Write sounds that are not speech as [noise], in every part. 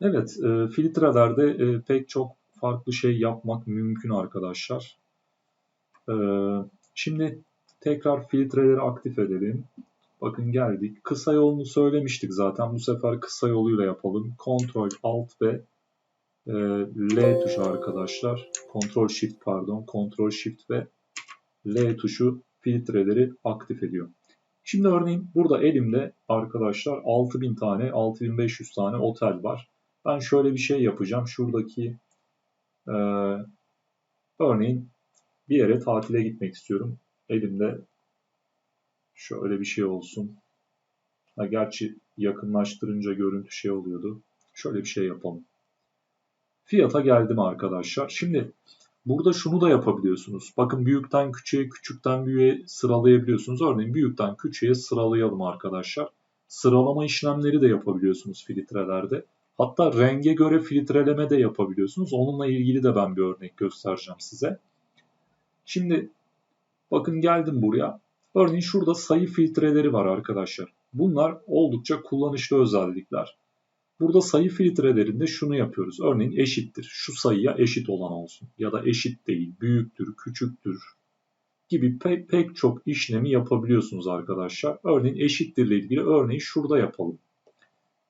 Evet, e, filtrelerde e, pek çok farklı şey yapmak mümkün arkadaşlar. E, şimdi tekrar filtreleri aktif edelim. Bakın geldik. Kısa yolunu söylemiştik zaten. Bu sefer kısa yoluyla yapalım. Ctrl Alt ve e, L tuşu arkadaşlar. Ctrl Shift pardon. Ctrl Shift ve L tuşu filtreleri aktif ediyor. Şimdi örneğin burada elimde arkadaşlar 6000 tane, 6500 tane otel var. Ben şöyle bir şey yapacağım. Şuradaki e, örneğin bir yere tatile gitmek istiyorum. Elimde şöyle bir şey olsun. Ha, gerçi yakınlaştırınca görüntü şey oluyordu. Şöyle bir şey yapalım. Fiyata geldim arkadaşlar. Şimdi burada şunu da yapabiliyorsunuz. Bakın büyükten küçüğe, küçükten büyüğe sıralayabiliyorsunuz. Örneğin büyükten küçüğe sıralayalım arkadaşlar. Sıralama işlemleri de yapabiliyorsunuz filtrelerde. Hatta renge göre filtreleme de yapabiliyorsunuz. Onunla ilgili de ben bir örnek göstereceğim size. Şimdi bakın geldim buraya. Örneğin şurada sayı filtreleri var arkadaşlar. Bunlar oldukça kullanışlı özellikler. Burada sayı filtrelerinde şunu yapıyoruz. Örneğin eşittir. Şu sayıya eşit olan olsun. Ya da eşit değil, büyüktür, küçüktür gibi pe pek çok işlemi yapabiliyorsunuz arkadaşlar. Örneğin eşittir ile ilgili örneği şurada yapalım.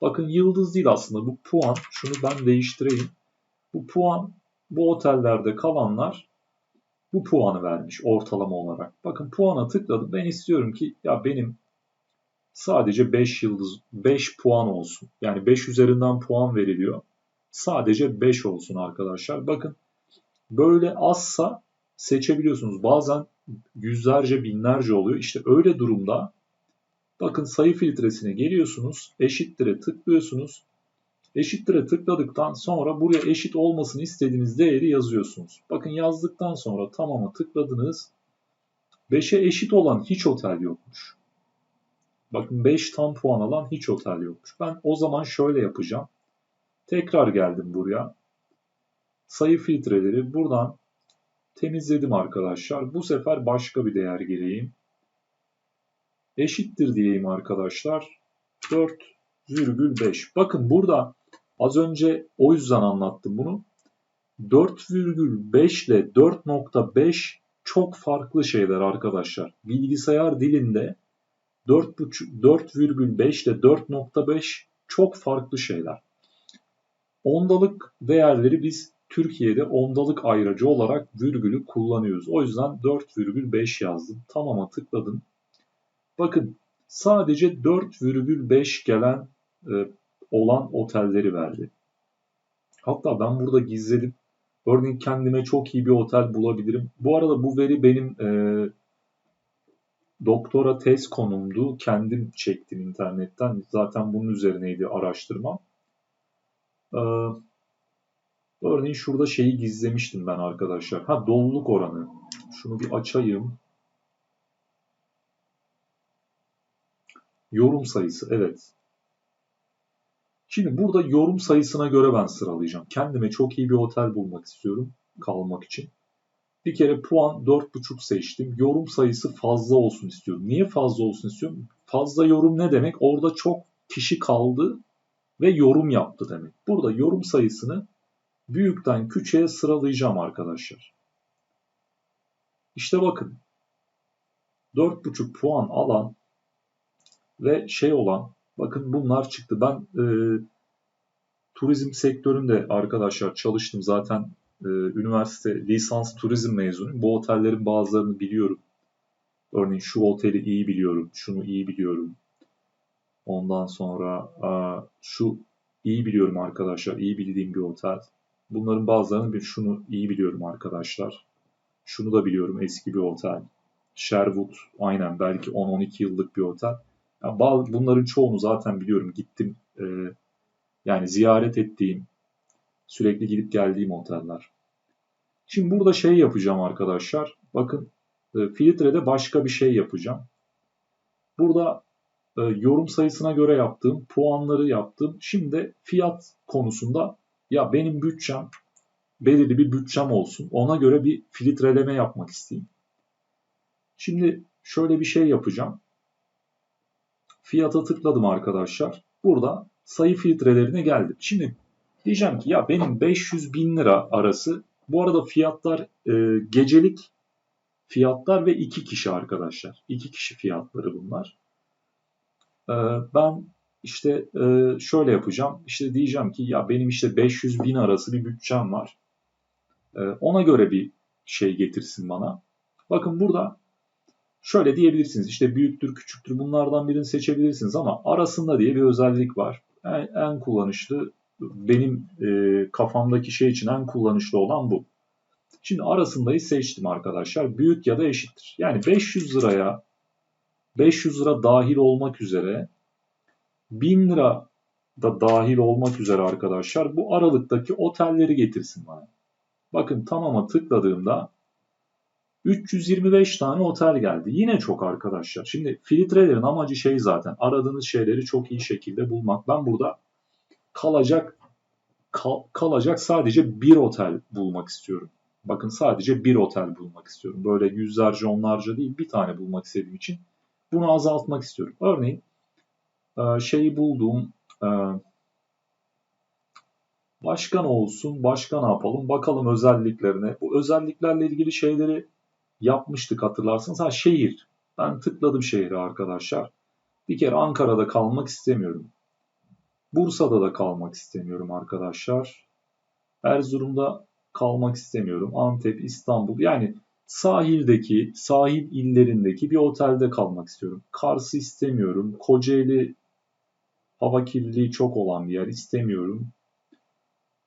Bakın yıldız değil aslında bu puan. Şunu ben değiştireyim. Bu puan bu otellerde kalanlar bu puanı vermiş ortalama olarak. Bakın puana tıkladım. Ben istiyorum ki ya benim sadece 5 yıldız 5 puan olsun. Yani 5 üzerinden puan veriliyor. Sadece 5 olsun arkadaşlar. Bakın böyle azsa seçebiliyorsunuz. Bazen yüzlerce binlerce oluyor. İşte öyle durumda bakın sayı filtresine geliyorsunuz. Eşittir'e tıklıyorsunuz. Eşittir'e tıkladıktan sonra buraya eşit olmasını istediğiniz değeri yazıyorsunuz. Bakın yazdıktan sonra tamamı tıkladınız. 5'e eşit olan hiç otel yokmuş. Bakın 5 tam puan alan hiç otel yokmuş. Ben o zaman şöyle yapacağım. Tekrar geldim buraya. Sayı filtreleri buradan temizledim arkadaşlar. Bu sefer başka bir değer gireyim. Eşittir diyeyim arkadaşlar. 4,5. Bakın burada Az önce o yüzden anlattım bunu. 4,5 ile 4.5 çok farklı şeyler arkadaşlar. Bilgisayar dilinde 4,5 ile 4.5 çok farklı şeyler. Ondalık değerleri biz Türkiye'de ondalık ayracı olarak virgülü kullanıyoruz. O yüzden 4,5 yazdım. Tamam'a tıkladım. Bakın sadece 4,5 gelen e, olan otelleri verdi. Hatta ben burada gizledim. Örneğin kendime çok iyi bir otel bulabilirim. Bu arada bu veri benim e, doktora tez konumdu. Kendim çektim internetten. Zaten bunun üzerineydi araştırma. E, örneğin şurada şeyi gizlemiştim ben arkadaşlar. Ha doluluk oranı. Şunu bir açayım. Yorum sayısı. Evet. Şimdi burada yorum sayısına göre ben sıralayacağım. Kendime çok iyi bir otel bulmak istiyorum kalmak için. Bir kere puan 4.5 seçtim. Yorum sayısı fazla olsun istiyorum. Niye fazla olsun istiyorum? Fazla yorum ne demek? Orada çok kişi kaldı ve yorum yaptı demek. Burada yorum sayısını büyükten küçüğe sıralayacağım arkadaşlar. İşte bakın 4.5 puan alan ve şey olan Bakın bunlar çıktı. Ben e, turizm sektöründe arkadaşlar çalıştım. Zaten e, üniversite lisans turizm mezunuyum. Bu otellerin bazılarını biliyorum. Örneğin şu oteli iyi biliyorum, şunu iyi biliyorum. Ondan sonra a, şu iyi biliyorum arkadaşlar, iyi bildiğim bir otel. Bunların bazılarını bir şunu iyi biliyorum arkadaşlar. Şunu da biliyorum eski bir otel. Sherwood aynen belki 10-12 yıllık bir otel. Yani bunların çoğunu zaten biliyorum. Gittim e, yani ziyaret ettiğim, sürekli gidip geldiğim oteller. Şimdi burada şey yapacağım arkadaşlar. Bakın e, filtrede başka bir şey yapacağım. Burada e, yorum sayısına göre yaptığım, puanları yaptım. Şimdi fiyat konusunda ya benim bütçem belirli bir bütçem olsun. Ona göre bir filtreleme yapmak isteyeyim. Şimdi şöyle bir şey yapacağım. Fiyata tıkladım arkadaşlar. Burada sayı filtrelerine geldim. Şimdi Diyeceğim ki ya benim 500 bin lira arası bu arada fiyatlar e, gecelik fiyatlar ve iki kişi arkadaşlar. iki kişi fiyatları bunlar. E, ben işte e, şöyle yapacağım. İşte diyeceğim ki ya benim işte 500 bin arası bir bütçem var. E, ona göre bir şey getirsin bana. Bakın burada şöyle diyebilirsiniz. İşte büyüktür, küçüktür bunlardan birini seçebilirsiniz ama arasında diye bir özellik var. En, en kullanışlı benim e, kafamdaki şey için en kullanışlı olan bu. Şimdi arasındayı seçtim arkadaşlar. Büyük ya da eşittir. Yani 500 liraya 500 lira dahil olmak üzere 1000 lira da dahil olmak üzere arkadaşlar bu aralıktaki otelleri getirsin bana. Bakın tamama tıkladığımda 325 tane otel geldi. Yine çok arkadaşlar. Şimdi filtrelerin amacı şey zaten aradığınız şeyleri çok iyi şekilde bulmak. Ben burada kalacak kal, kalacak sadece bir otel bulmak istiyorum. Bakın sadece bir otel bulmak istiyorum. Böyle yüzlerce onlarca değil bir tane bulmak istediğim için bunu azaltmak istiyorum. Örneğin e, şeyi bulduğum e, başkan olsun başka ne yapalım bakalım özelliklerine. Bu özelliklerle ilgili şeyleri yapmıştık hatırlarsınız. Ha şehir. Ben tıkladım şehri arkadaşlar. Bir kere Ankara'da kalmak istemiyorum. Bursa'da da kalmak istemiyorum arkadaşlar. Erzurum'da kalmak istemiyorum. Antep, İstanbul yani sahildeki, sahil illerindeki bir otelde kalmak istiyorum. Kars'ı istemiyorum. Kocaeli hava kirliliği çok olan bir yer istemiyorum.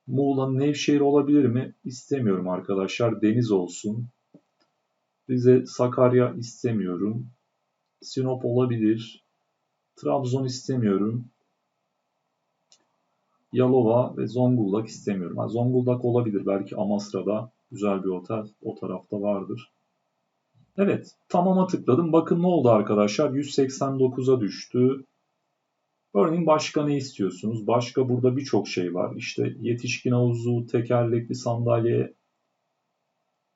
Muğla, Nevşehir olabilir mi? İstemiyorum arkadaşlar. Deniz olsun. Rize, Sakarya istemiyorum. Sinop olabilir. Trabzon istemiyorum. Yalova ve Zonguldak istemiyorum. Ha, Zonguldak olabilir. Belki Amasra'da güzel bir otel o tarafta vardır. Evet tamama tıkladım. Bakın ne oldu arkadaşlar? 189'a düştü. Örneğin başka ne istiyorsunuz? Başka burada birçok şey var. İşte yetişkin havuzu, tekerlekli sandalye.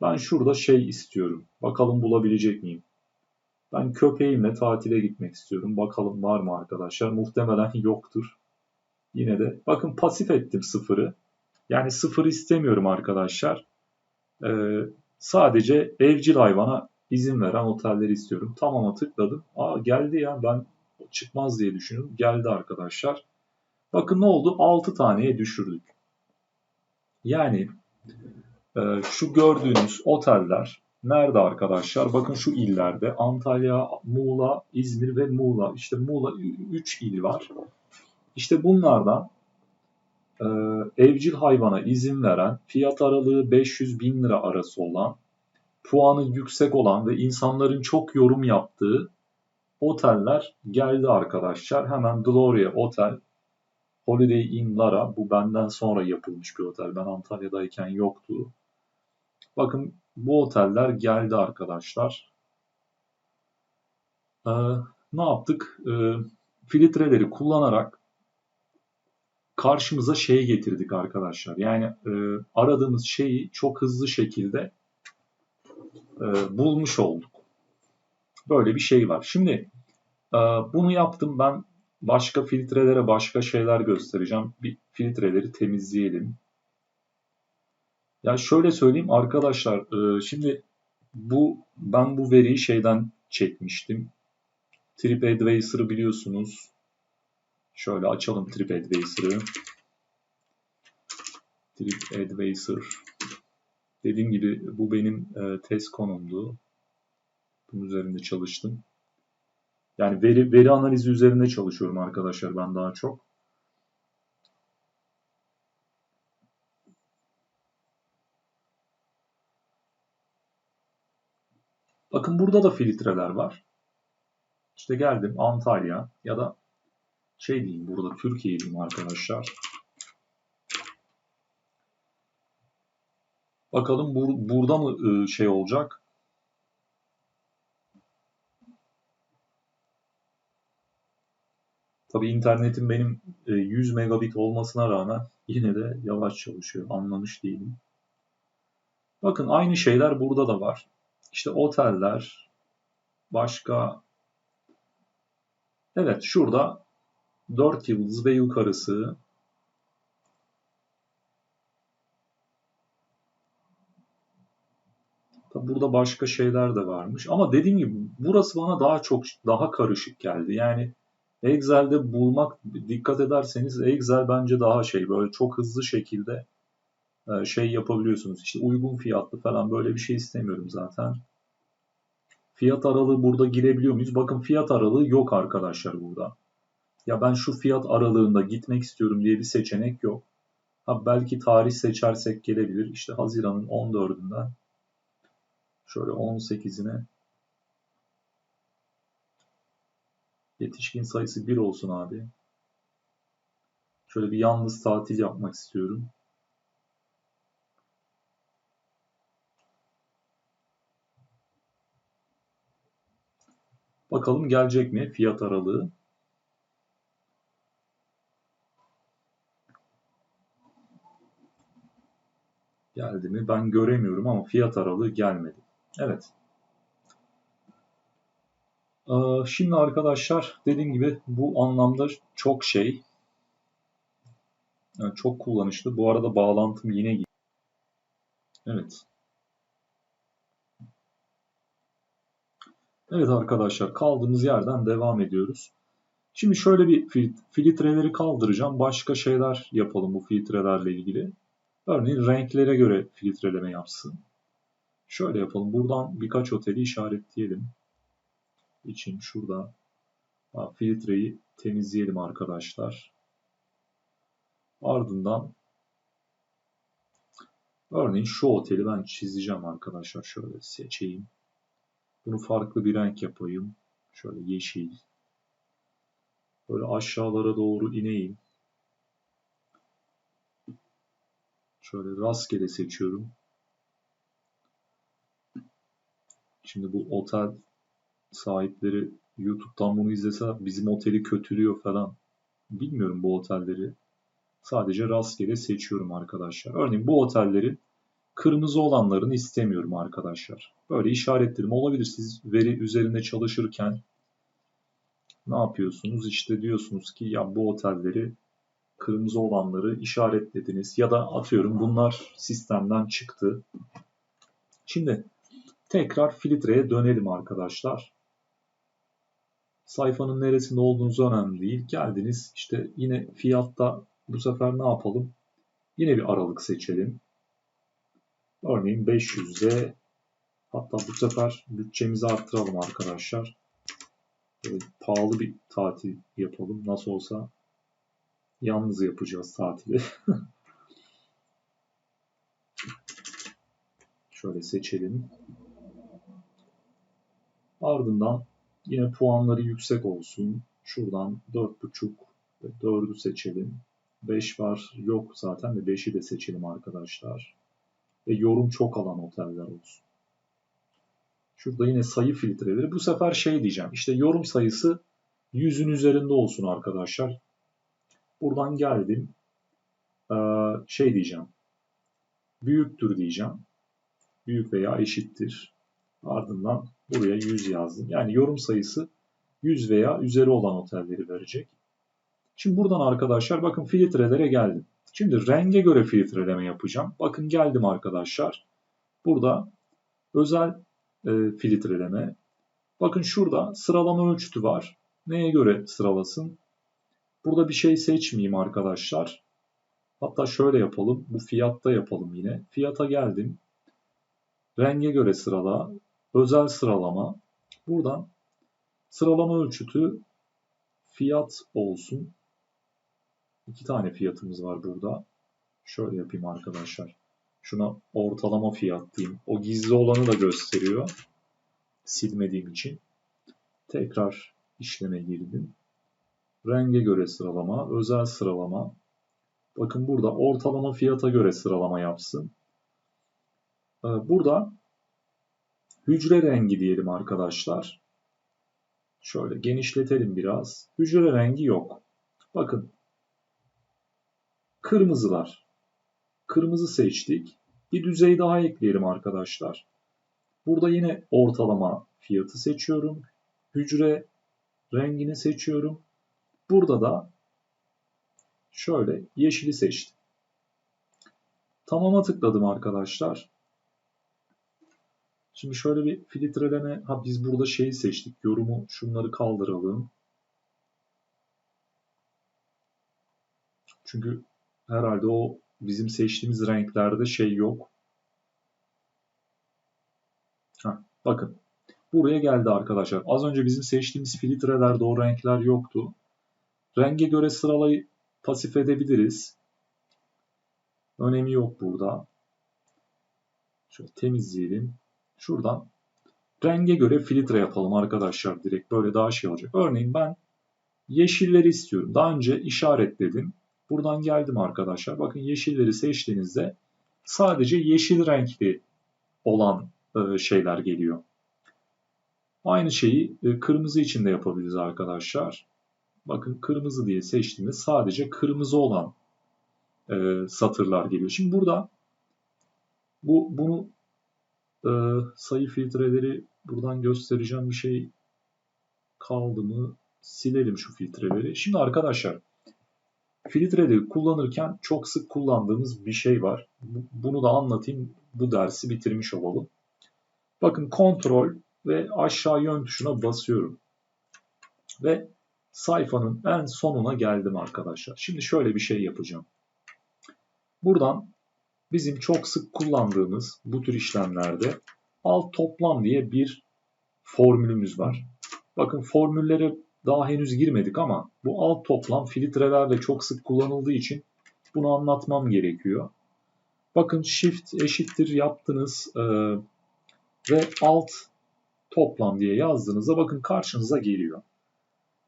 Ben şurada şey istiyorum. Bakalım bulabilecek miyim? Ben köpeğimle tatile gitmek istiyorum. Bakalım var mı arkadaşlar? Muhtemelen yoktur. Yine de bakın pasif ettim sıfırı. Yani sıfır istemiyorum arkadaşlar. Ee, sadece evcil hayvana izin veren otelleri istiyorum. Tamam'a tıkladım. Aa geldi ya ben çıkmaz diye düşündüm. Geldi arkadaşlar. Bakın ne oldu? 6 taneye düşürdük. Yani şu gördüğünüz oteller nerede arkadaşlar? Bakın şu illerde Antalya, Muğla, İzmir ve Muğla. İşte Muğla 3 il var. İşte bunlardan e, evcil hayvana izin veren, fiyat aralığı 500 bin lira arası olan, puanı yüksek olan ve insanların çok yorum yaptığı oteller geldi arkadaşlar. Hemen Gloria Otel, Holiday Inn Lara, bu benden sonra yapılmış bir otel. Ben Antalya'dayken yoktu. Bakın bu oteller geldi arkadaşlar. Ee, ne yaptık? Ee, filtreleri kullanarak karşımıza şey getirdik arkadaşlar. Yani e, aradığımız şeyi çok hızlı şekilde e, bulmuş olduk. Böyle bir şey var. Şimdi e, bunu yaptım ben başka filtrelere başka şeyler göstereceğim. Bir filtreleri temizleyelim. Ya şöyle söyleyeyim arkadaşlar e, şimdi bu ben bu veriyi şeyden çekmiştim. TripAdvisor'ı biliyorsunuz. Şöyle açalım TripAdvisor'ı. TripAdvisor. Dediğim gibi bu benim e, test konumdu. Bunun üzerinde çalıştım. Yani veri, veri analizi üzerinde çalışıyorum arkadaşlar ben daha çok. Bakın burada da filtreler var. İşte geldim Antalya ya da şey diyeyim burada Türkiye diyeyim arkadaşlar. Bakalım bur burada mı ıı, şey olacak? Tabi internetim benim 100 ıı, megabit olmasına rağmen yine de yavaş çalışıyor. Anlamış değilim. Bakın aynı şeyler burada da var işte oteller, başka Evet şurada 4 yıldız ve yukarısı Burada başka şeyler de varmış. Ama dediğim gibi burası bana daha çok daha karışık geldi. Yani Excel'de bulmak dikkat ederseniz Excel bence daha şey böyle çok hızlı şekilde şey yapabiliyorsunuz. İşte uygun fiyatlı falan böyle bir şey istemiyorum zaten. Fiyat aralığı burada girebiliyor muyuz? Bakın fiyat aralığı yok arkadaşlar burada. Ya ben şu fiyat aralığında gitmek istiyorum diye bir seçenek yok. Ha belki tarih seçersek gelebilir. İşte Haziran'ın 14'ünden şöyle 18'ine yetişkin sayısı 1 olsun abi. Şöyle bir yalnız tatil yapmak istiyorum. Bakalım gelecek mi fiyat aralığı? Geldi mi? Ben göremiyorum ama fiyat aralığı gelmedi. Evet. Ee, şimdi arkadaşlar dediğim gibi bu anlamda çok şey çok kullanışlı. Bu arada bağlantım yine gidiyor. Evet. Evet arkadaşlar kaldığımız yerden devam ediyoruz. Şimdi şöyle bir filtreleri kaldıracağım. Başka şeyler yapalım bu filtrelerle ilgili. Örneğin renklere göre filtreleme yapsın. Şöyle yapalım. Buradan birkaç oteli işaretleyelim. İçin şurada filtreyi temizleyelim arkadaşlar. Ardından örneğin şu oteli ben çizeceğim arkadaşlar. Şöyle seçeyim. Bunu farklı bir renk yapayım. Şöyle yeşil. Böyle aşağılara doğru ineyim. Şöyle rastgele seçiyorum. Şimdi bu otel sahipleri YouTube'dan bunu izlese bizim oteli kötülüyor falan. Bilmiyorum bu otelleri. Sadece rastgele seçiyorum arkadaşlar. Örneğin bu otelleri kırmızı olanlarını istemiyorum arkadaşlar. Böyle işaretlerim olabilir. Siz veri üzerinde çalışırken ne yapıyorsunuz? İşte diyorsunuz ki ya bu otelleri kırmızı olanları işaretlediniz ya da atıyorum bunlar sistemden çıktı. Şimdi tekrar filtreye dönelim arkadaşlar. Sayfanın neresinde olduğunuz önemli değil. Geldiniz işte yine fiyatta bu sefer ne yapalım? Yine bir aralık seçelim. Örneğin 500'e hatta bu sefer bütçemizi arttıralım arkadaşlar. Böyle pahalı bir tatil yapalım. Nasıl olsa yalnız yapacağız tatili. [laughs] Şöyle seçelim. Ardından yine puanları yüksek olsun. Şuradan 4.5 ve 4'ü seçelim. 5 var yok zaten ve 5'i de seçelim arkadaşlar. Ve yorum çok alan oteller olsun. Şurada yine sayı filtreleri. Bu sefer şey diyeceğim. İşte yorum sayısı 100'ün üzerinde olsun arkadaşlar. Buradan geldim. Ee, şey diyeceğim. Büyüktür diyeceğim. Büyük veya eşittir. Ardından buraya 100 yazdım. Yani yorum sayısı 100 veya üzeri olan otelleri verecek. Şimdi buradan arkadaşlar bakın filtrelere geldim. Şimdi renge göre filtreleme yapacağım. Bakın geldim arkadaşlar. Burada özel e, filtreleme. Bakın şurada sıralama ölçütü var. Neye göre sıralasın? Burada bir şey seçmeyeyim arkadaşlar. Hatta şöyle yapalım. Bu fiyatta yapalım yine. Fiyata geldim. Renge göre sırala. Özel sıralama. Buradan sıralama ölçütü fiyat olsun. İki tane fiyatımız var burada. Şöyle yapayım arkadaşlar. Şuna ortalama fiyat diyeyim. O gizli olanı da gösteriyor. Silmediğim için. Tekrar işleme girdim. Renge göre sıralama, özel sıralama. Bakın burada ortalama fiyata göre sıralama yapsın. Ee, burada hücre rengi diyelim arkadaşlar. Şöyle genişletelim biraz. Hücre rengi yok. Bakın kırmızılar. Kırmızı seçtik. Bir düzey daha ekleyelim arkadaşlar. Burada yine ortalama fiyatı seçiyorum. Hücre rengini seçiyorum. Burada da şöyle yeşili seçtim. Tamama tıkladım arkadaşlar. Şimdi şöyle bir filtreleme. Ha biz burada şeyi seçtik. Yorumu şunları kaldıralım. Çünkü herhalde o bizim seçtiğimiz renklerde şey yok. Ha, bakın. Buraya geldi arkadaşlar. Az önce bizim seçtiğimiz filtrelerde o renkler yoktu. Renge göre sıralayı pasif edebiliriz. Önemi yok burada. Şöyle temizleyelim. Şuradan renge göre filtre yapalım arkadaşlar. Direkt böyle daha şey olacak. Örneğin ben yeşilleri istiyorum. Daha önce işaretledim. Buradan geldim arkadaşlar. Bakın yeşilleri seçtiğinizde sadece yeşil renkli olan e, şeyler geliyor. Aynı şeyi e, kırmızı için de yapabiliriz arkadaşlar. Bakın kırmızı diye seçtiğimde sadece kırmızı olan e, satırlar geliyor. Şimdi burada bu bunu sayı filtreleri buradan göstereceğim bir şey kaldı mı? Silelim şu filtreleri. Şimdi arkadaşlar filtreleri kullanırken çok sık kullandığımız bir şey var. Bunu da anlatayım. Bu dersi bitirmiş olalım. Bakın kontrol ve aşağı yön tuşuna basıyorum. Ve sayfanın en sonuna geldim arkadaşlar. Şimdi şöyle bir şey yapacağım. Buradan bizim çok sık kullandığımız bu tür işlemlerde alt toplam diye bir formülümüz var. Bakın formüllere daha henüz girmedik ama bu alt toplam filtrelerde çok sık kullanıldığı için bunu anlatmam gerekiyor. Bakın shift eşittir yaptınız e, ve alt toplam diye yazdığınızda bakın karşınıza geliyor.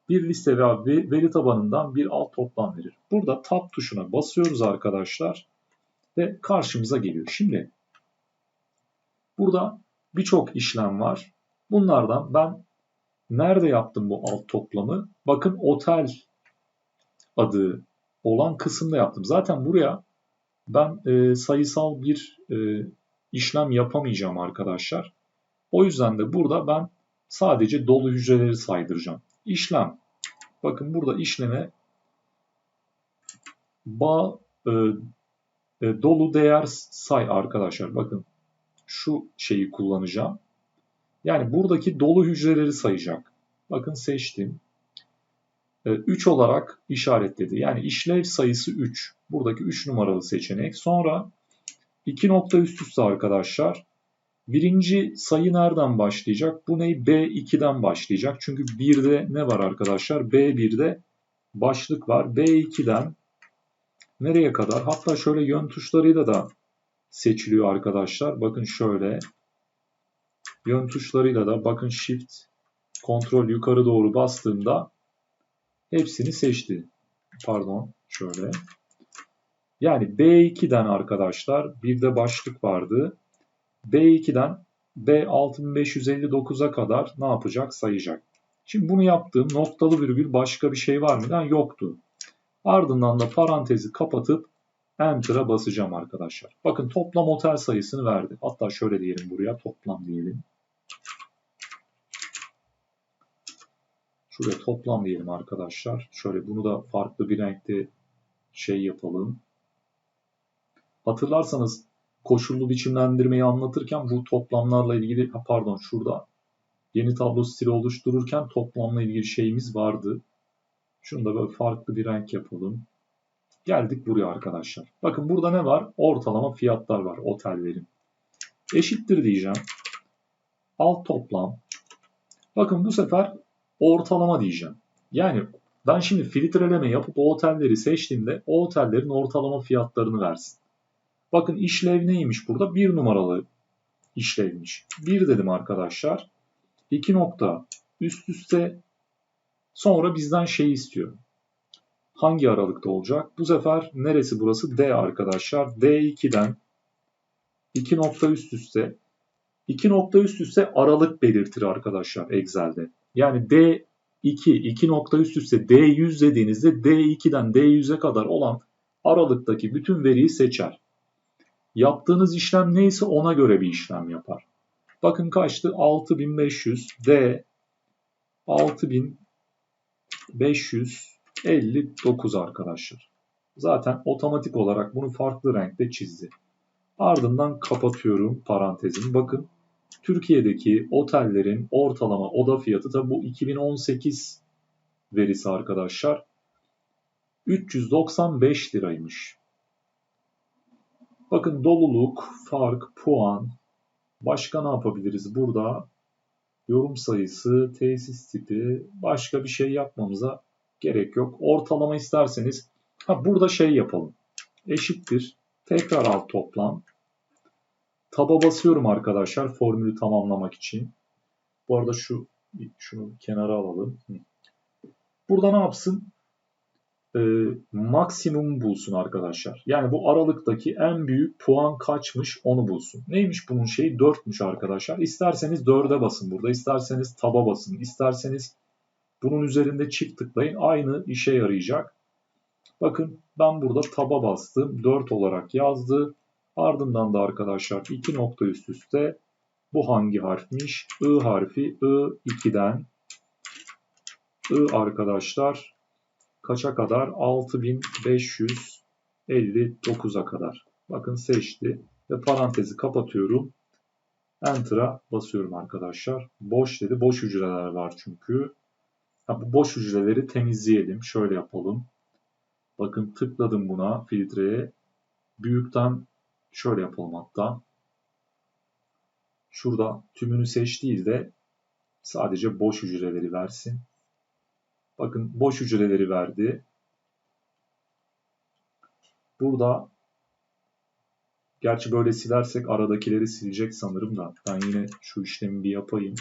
Bir liste veya veri tabanından bir alt toplam verir. Burada tab tuşuna basıyoruz arkadaşlar ve karşımıza geliyor. Şimdi burada birçok işlem var. Bunlardan ben nerede yaptım bu alt toplamı? Bakın otel adı olan kısımda yaptım. Zaten buraya ben e, sayısal bir e, işlem yapamayacağım arkadaşlar. O yüzden de burada ben sadece dolu hücreleri saydıracağım. İşlem. Bakın burada işleme bağ e, e, dolu değer say arkadaşlar. Bakın şu şeyi kullanacağım. Yani buradaki dolu hücreleri sayacak. Bakın seçtim. 3 e, olarak işaretledi. Yani işlev sayısı 3. Buradaki 3 numaralı seçenek. Sonra 2 nokta üst üste arkadaşlar. Birinci sayı nereden başlayacak? Bu neyi? B2'den başlayacak. Çünkü 1'de ne var arkadaşlar? B1'de başlık var. B2'den nereye kadar? Hatta şöyle yön tuşlarıyla da seçiliyor arkadaşlar. Bakın şöyle. Yön tuşlarıyla da bakın Shift, Kontrol yukarı doğru bastığımda hepsini seçti. Pardon şöyle. Yani B2'den arkadaşlar bir de başlık vardı. B2'den B6559'a kadar ne yapacak? Sayacak. Şimdi bunu yaptığım noktalı virgül başka bir şey var mı? Yoktu. Ardından da parantezi kapatıp Enter'a basacağım arkadaşlar. Bakın toplam otel sayısını verdi. Hatta şöyle diyelim buraya toplam diyelim. Şuraya toplam diyelim arkadaşlar. Şöyle bunu da farklı bir renkte şey yapalım. Hatırlarsanız koşullu biçimlendirmeyi anlatırken bu toplamlarla ilgili pardon şurada yeni tablo stili oluştururken toplamla ilgili şeyimiz vardı. Şunu da böyle farklı bir renk yapalım. Geldik buraya arkadaşlar. Bakın burada ne var? Ortalama fiyatlar var otellerin. Eşittir diyeceğim. Alt toplam. Bakın bu sefer ortalama diyeceğim. Yani ben şimdi filtreleme yapıp o otelleri seçtiğimde o otellerin ortalama fiyatlarını versin. Bakın işlev neymiş burada? Bir numaralı işlevmiş. Bir dedim arkadaşlar. İki nokta üst üste sonra bizden şey istiyor. Hangi aralıkta olacak? Bu sefer neresi burası? D arkadaşlar. D2'den 2 nokta üst üste 2 nokta üst üste aralık belirtir arkadaşlar Excel'de. Yani D2 2 nokta üst üste D100 dediğinizde D2'den D100'e kadar olan aralıktaki bütün veriyi seçer. Yaptığınız işlem neyse ona göre bir işlem yapar. Bakın kaçtı? 6500 D 6559 arkadaşlar. Zaten otomatik olarak bunu farklı renkte çizdi. Ardından kapatıyorum parantezimi. Bakın Türkiye'deki otellerin ortalama oda fiyatı tabi bu 2018 verisi arkadaşlar. 395 liraymış. Bakın doluluk, fark, puan. Başka ne yapabiliriz burada? Yorum sayısı, tesis tipi. Başka bir şey yapmamıza gerek yok. Ortalama isterseniz. Ha burada şey yapalım. Eşittir. Tekrar alt toplam. Taba basıyorum arkadaşlar formülü tamamlamak için. Bu arada şu şunu kenara alalım. Burada ne yapsın? Ee, maksimum bulsun arkadaşlar. Yani bu aralıktaki en büyük puan kaçmış onu bulsun. Neymiş bunun şeyi? 4'müş arkadaşlar. İsterseniz 4'e basın burada. isterseniz taba basın. isterseniz bunun üzerinde çift tıklayın. Aynı işe yarayacak. Bakın ben burada taba bastım. 4 olarak yazdı. Ardından da arkadaşlar iki nokta üst üste bu hangi harfmiş? I harfi I2'den I arkadaşlar kaça kadar? 6559'a kadar. Bakın seçti ve parantezi kapatıyorum. Enter'a basıyorum arkadaşlar. Boş dedi. Boş hücreler var çünkü. Ha, bu boş hücreleri temizleyelim. Şöyle yapalım. Bakın tıkladım buna filtreye. Büyükten Şöyle yapalım hatta. Şurada tümünü seç değil de sadece boş hücreleri versin. Bakın boş hücreleri verdi. Burada gerçi böyle silersek aradakileri silecek sanırım da ben yine şu işlemi bir yapayım.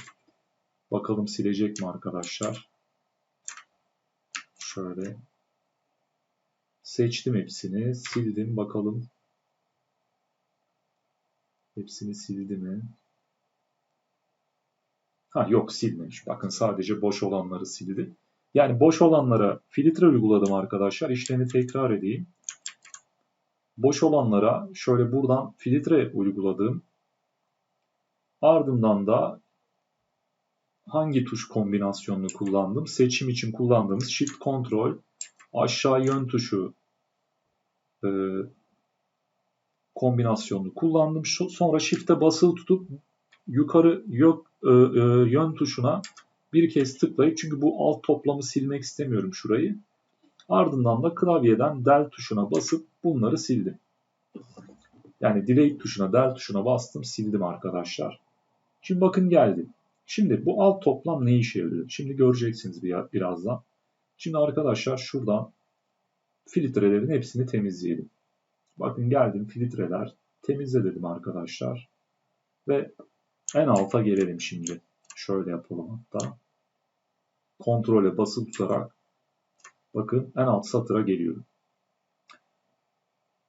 Bakalım silecek mi arkadaşlar. Şöyle seçtim hepsini sildim bakalım Hepsini sildi mi? Ha yok silmemiş. Bakın sadece boş olanları sildi. Yani boş olanlara filtre uyguladım arkadaşlar. İşlemi tekrar edeyim. Boş olanlara şöyle buradan filtre uyguladım. Ardından da hangi tuş kombinasyonunu kullandım? Seçim için kullandığımız Shift Control aşağı yön tuşu e, kombinasyonunu kullandım. Sonra Shift'e basılı tutup yukarı yok, e, e, yön tuşuna bir kez tıklayıp çünkü bu alt toplamı silmek istemiyorum şurayı. Ardından da klavyeden del tuşuna basıp bunları sildim. Yani delete tuşuna, del tuşuna bastım, sildim arkadaşlar. Şimdi bakın geldi. Şimdi bu alt toplam ne işe yarıyor? Şimdi göreceksiniz birazdan. Şimdi arkadaşlar şuradan filtrelerin hepsini temizleyelim. Bakın geldim filtreler. Temizle dedim arkadaşlar. Ve en alta gelelim şimdi. Şöyle yapalım hatta. Kontrole basılı tutarak bakın en alt satıra geliyorum.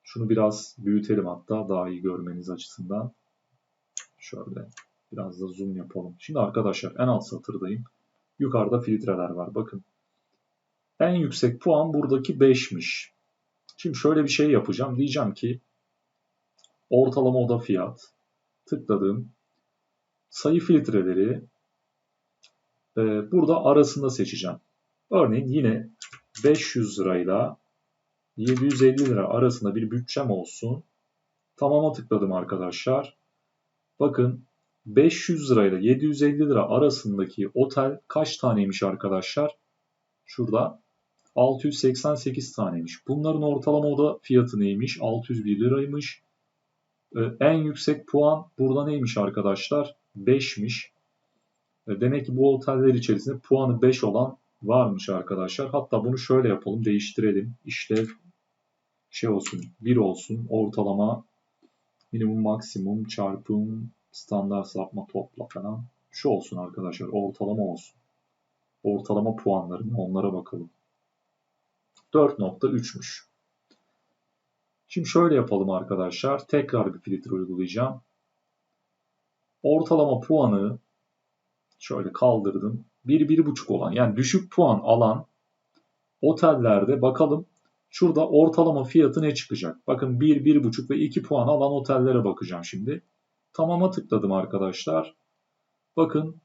Şunu biraz büyütelim hatta daha iyi görmeniz açısından. Şöyle biraz da zoom yapalım. Şimdi arkadaşlar en alt satırdayım. Yukarıda filtreler var. Bakın. En yüksek puan buradaki 5'miş. Şimdi şöyle bir şey yapacağım. Diyeceğim ki ortalama oda fiyat tıkladım. Sayı filtreleri e, burada arasında seçeceğim. Örneğin yine 500 lirayla 750 lira arasında bir bütçem olsun. Tamama tıkladım arkadaşlar. Bakın 500 lirayla 750 lira arasındaki otel kaç taneymiş arkadaşlar? Şurada 688 taneymiş. Bunların ortalama oda fiyatı neymiş? 601 liraymış. Ee, en yüksek puan burada neymiş arkadaşlar? 5'miş. Ee, demek ki bu oteller içerisinde puanı 5 olan varmış arkadaşlar. Hatta bunu şöyle yapalım, değiştirelim. İşlev şey olsun, 1 olsun. Ortalama minimum maksimum çarpım standart sapma topla falan. Şu olsun arkadaşlar, ortalama olsun. Ortalama puanlarını onlara bakalım. 4.3'müş. Şimdi şöyle yapalım arkadaşlar. Tekrar bir filtre uygulayacağım. Ortalama puanı şöyle kaldırdım. 1-1.5 olan yani düşük puan alan otellerde bakalım şurada ortalama fiyatı ne çıkacak? Bakın 1, 1.5 ve 2 puan alan otellere bakacağım şimdi. Tamama tıkladım arkadaşlar. Bakın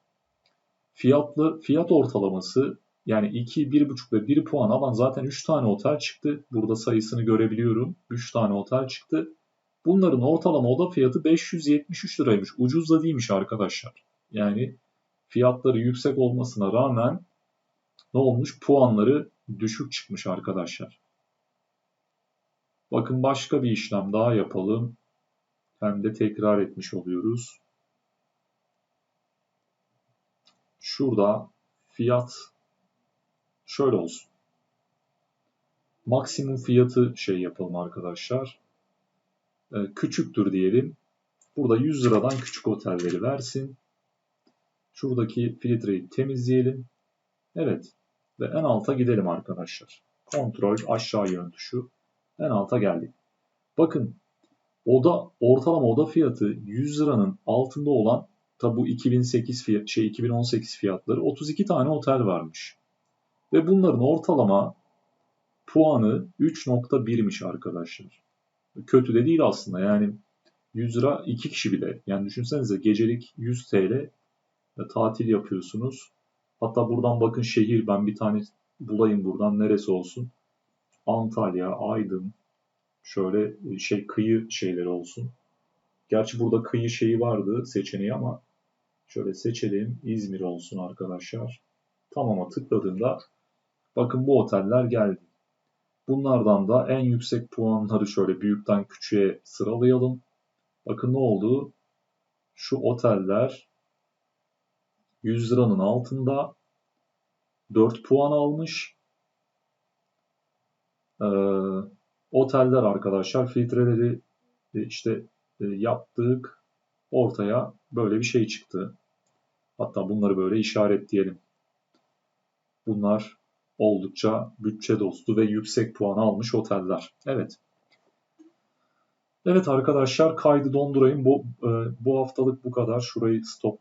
fiyatlı fiyat ortalaması yani 2, 1,5 ve 1 puan alan zaten 3 tane otel çıktı. Burada sayısını görebiliyorum. 3 tane otel çıktı. Bunların ortalama oda fiyatı 573 liraymış. Ucuz da değilmiş arkadaşlar. Yani fiyatları yüksek olmasına rağmen ne olmuş? Puanları düşük çıkmış arkadaşlar. Bakın başka bir işlem daha yapalım. Hem de tekrar etmiş oluyoruz. Şurada fiyat şöyle olsun. Maksimum fiyatı şey yapalım arkadaşlar. Ee, küçüktür diyelim. Burada 100 liradan küçük otelleri versin. Şuradaki filtreyi temizleyelim. Evet. Ve en alta gidelim arkadaşlar. Kontrol aşağı yön tuşu. En alta geldik. Bakın oda ortalama oda fiyatı 100 liranın altında olan tabi bu 2008 fiyat, şey 2018 fiyatları 32 tane otel varmış. Ve bunların ortalama puanı 3.1'miş arkadaşlar. Kötü de değil aslında yani 100 lira 2 kişi bile. Yani düşünsenize gecelik 100 TL tatil yapıyorsunuz. Hatta buradan bakın şehir ben bir tane bulayım buradan neresi olsun. Antalya, Aydın, şöyle e, şey kıyı şeyleri olsun. Gerçi burada kıyı şeyi vardı seçeneği ama şöyle seçelim İzmir olsun arkadaşlar. Tamam'a tıkladığımda bakın bu oteller geldi. Bunlardan da en yüksek puanları şöyle büyükten küçüğe sıralayalım. Bakın ne oldu? Şu oteller 100 liranın altında 4 puan almış. Ee, oteller arkadaşlar filtreleri e, işte e, yaptık. Ortaya böyle bir şey çıktı. Hatta bunları böyle işaretleyelim. Bunlar oldukça bütçe dostu ve yüksek puan almış oteller. Evet. Evet arkadaşlar kaydı dondurayım. Bu, e, bu haftalık bu kadar. Şurayı stop